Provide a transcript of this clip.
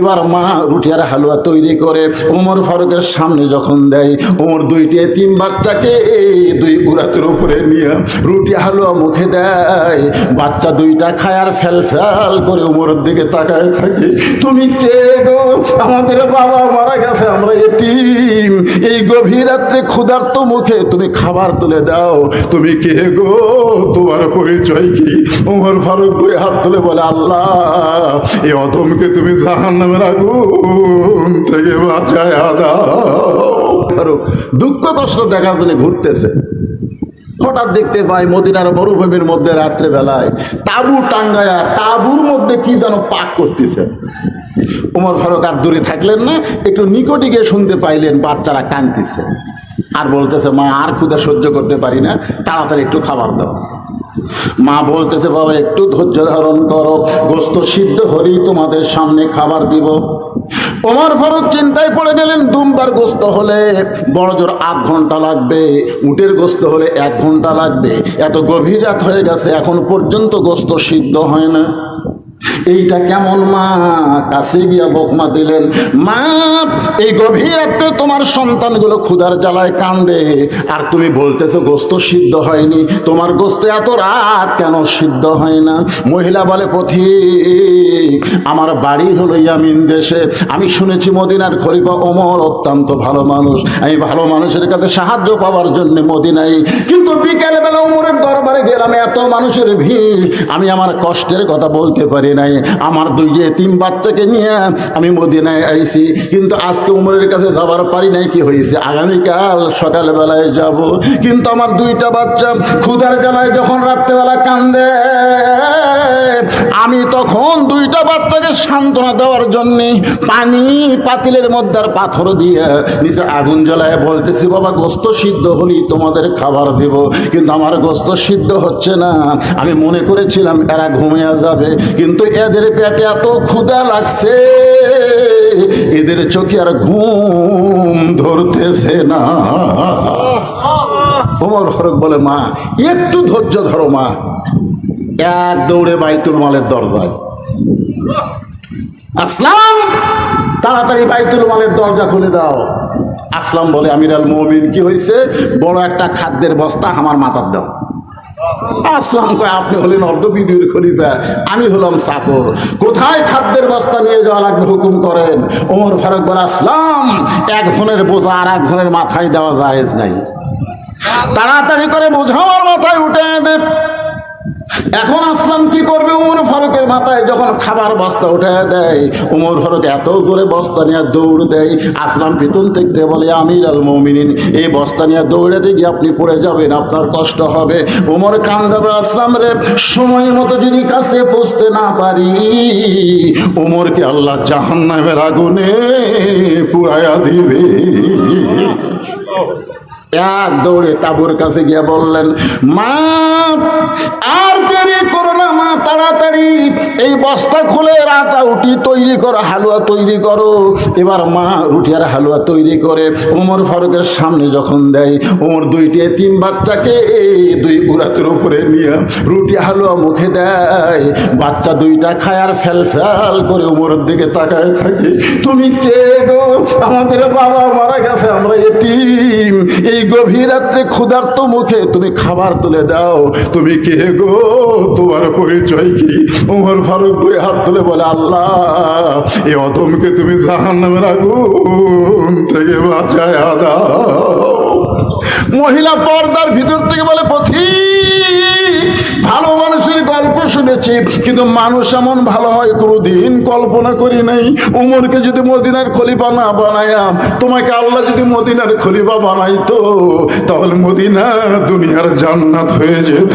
এবার মা রুটি আর হালুয়া তৈরি করে, ওমর ফারুকের সামনে যখন দেয়, ওমর দুইটি, তিন বাচ্চাকে দুই উরাতের উপরে নিয়ে রুটি হালুয়া মুখে দেয়। বাচ্চা দুইটা খায় আর ফেল ফেল করে ওমরের দিকে তাকায় থাকে। তুমি কে গো? আমাদের বাবা মারা গেছে, আমরা এতিম। এই গভীর রাত্রে ক্ষুধার্ত মুখে তুমি খাবার তুলে দাও। তুমি কে গো? তোমার পরিচয় কি? ওমর ফারুক দুই হাত তুলে বলে, আল্লাহ, এই অধমকে তুমি জাহান আগুন থেকে বাঁচায় দুঃখ কষ্ট দেখার জন্য ঘুরতেছে। হঠাৎ দেখতে পাই মদিনার মরুভূমির মধ্যে রাত্রে বেলায় তাবু টাঙ্গায়া তাবুর মধ্যে কি যেন পাক করতেছে। উমর ফারুক আর দূরে থাকলেন না, একটু নিকটে গিয়ে শুনতে পাইলেন বাচ্চারা কাঁদতেছে। আর বলতেছে, মা, আর ক্ষুদা সহ্য করতে পারি না, তাড়াতাড়ি একটু খাবার দাও। মা বলতেছে, বাবা, একটু ধৈর্য ধারণ করো, গোস্ত সিদ্ধ হলেই তোমাদের সামনে খাবার দিব। ওমর ফারুক চিন্তায় পড়ে গেলেন, দুমবার গোস্ত হলে বড় জোর আধ ঘণ্টা লাগবে, উটের গোস্ত হলে এক ঘণ্টা লাগবে, এত গভীর রাত হয়ে গেছে, এখন পর্যন্ত গোস্ত সিদ্ধ হয় না। এইটা কেমন মা? কাছে গিয়া বকমা দিলেন, মা, এই গভীর রাত্রে তোমার সন্তানগুলো ক্ষুধার জ্বালায় কান্দে। আর তুমি বলতেছো, গোস্ত সিদ্ধ হয়নি। তোমার গোস্ত এত রাত কেন সিদ্ধ হয় না? মহিলা বলে, পথিক, আমার বাড়ি হলো ইয়ামিন দেশে। আমি শুনেছি মদিনার খরিফা ওমর অত্যন্ত ভালো মানুষ। আমি ভালো মানুষের কাছে সাহায্য পাওয়ার জন্য মদিনাই কিন্তু বিকেলবেলা ওমরের দরবারে গেলাম, এত মানুষের ভিড়। আমি আমার কষ্টের কথা বলতে পারি নাই আমার দুই তিন বাচ্চাকে নিয়ে আমি মদিনায় আইছি। কিন্তু আজকে উমরের কাছে যাবার পারি নাই, কি হয়েছে? আগামীকাল সকালবেলায় যাব। কিন্তু আমার দুইটা বাচ্চা ক্ষুধার জ্বালায় যখন রাত্রেবেলা কান্দে। তখন দুইটা বাচ্চাকে সান্ত্বনা দেওয়ার জন্য পানি পাতিলের মধ্যে আর পাথর দিয়ে নিচে আগুন জ্বালায় বলতেছি, বাবা, গোস্ত সিদ্ধ হলেই তোমাদের খাবার দেব। কিন্তু আমার গোস্ত সিদ্ধ হচ্ছে না। আমি মনে করেছিলাম এরা ঘুমিয়ে যাবে, কিন্তু এদের পেটে এত ক্ষুধা লাগছে, এদের চোখে আর ঘুম ধরতেছে না। ওমর ফারুক বলে, মা, একটু ধৈর্য ধরো, মা। এক দৌড়ে বাইতুল মালের দরজায়। আসলাম, তাড়াতাড়ি বাইতুল মালের দরজা খুলে দাও। আসলাম বলে আমির আল মমিন, কি হয়েছে বড় একটা খাদ্যের বস্তা আমার মাথার দাও। আসলাম কয়, আপনি হলেন অর্ধবিদুর খলিফা, আমি হলাম চাকর। কোথায় খাদ্যের বস্তা নিয়ে যাওয়া লাগবে, হুকুম করেন। ওমর ফারুক বলে, আসলাম একজনের বোঝা আর একজনের মাথায় দেওয়া জায়েজ নাই। তাড়াতাড়ি করে বোঝা আমার মাথায় উঠে দেব এখন আসলাম কি করবে উমর ফারুকের মাথায়? যখন খাবার বস্তা উঠে দেয়, উমর ফারুক এত জোরে বস্তা নিয়ে দৌড় দেয়। আসলাম পিতন দেখতে বলে, আমির আল মমিনিন, এই বস্তা নিয়ে দৌড়াতে গিয়ে আপনি পড়ে যাবেন, আপনার কষ্ট হবে। উমর কান্দাবে আসলাম রে, সময় মতো যদি কাছে পৌঁছতে না পারি, উমরকে আল্লাহ জাহান্নামের আগুনে পুরায়া দিবে। এক দৌড়ে তাবুর কাছে গিয়ে বললেন, মা, আর দেরি করো না মা, তাড়াতাড়ি। এই বস্তা খুলে রাতা উটি তৈরি করো, হালুয়া তৈরি করো। এবার মা রুটি আর হালুয়া তৈরি করে ওমর ফারুকের সামনে যখন দেয়, ওমর দুইটি, তিন বাচ্চাকে, দুই উরাতের উপরে নিয়ে রুটি হালুয়া মুখে দেয়। বাচ্চা দুইটা খায় আর ফেল ফেল করে ওমরের দিকে তাকায় থাকে। তুমি কে গো? আমাদের বাবা মারা গেছে, আমরা এতিম। এই গভীর রাত্রে ক্ষুধার্ত মুখে তুমি খাবার তুলে দাও। তুমি কে গো? তোমার পরিচয় কি? উমর ফারুক দুই হাত তুলে বলে, আল্লাহ, এ অধমকে তুমি জাহান নামের আগুন থেকে বাঁচায় দাও। মহিলা পর্দার ভিতর থেকে বলে পথি ভালো মানুষের শুনেছি কিন্তু মানুষ এমন ভালো হয়, কোনোদিন কল্পনা করি নাই। উমরকে যদি মদিনার খলিফা না বানায়াম তোমাকে আল্লাহ যদি মদিনার খলিফা বানাইতো, তাহলে মদিনা দুনিয়ার জান্নাত হয়ে যেত।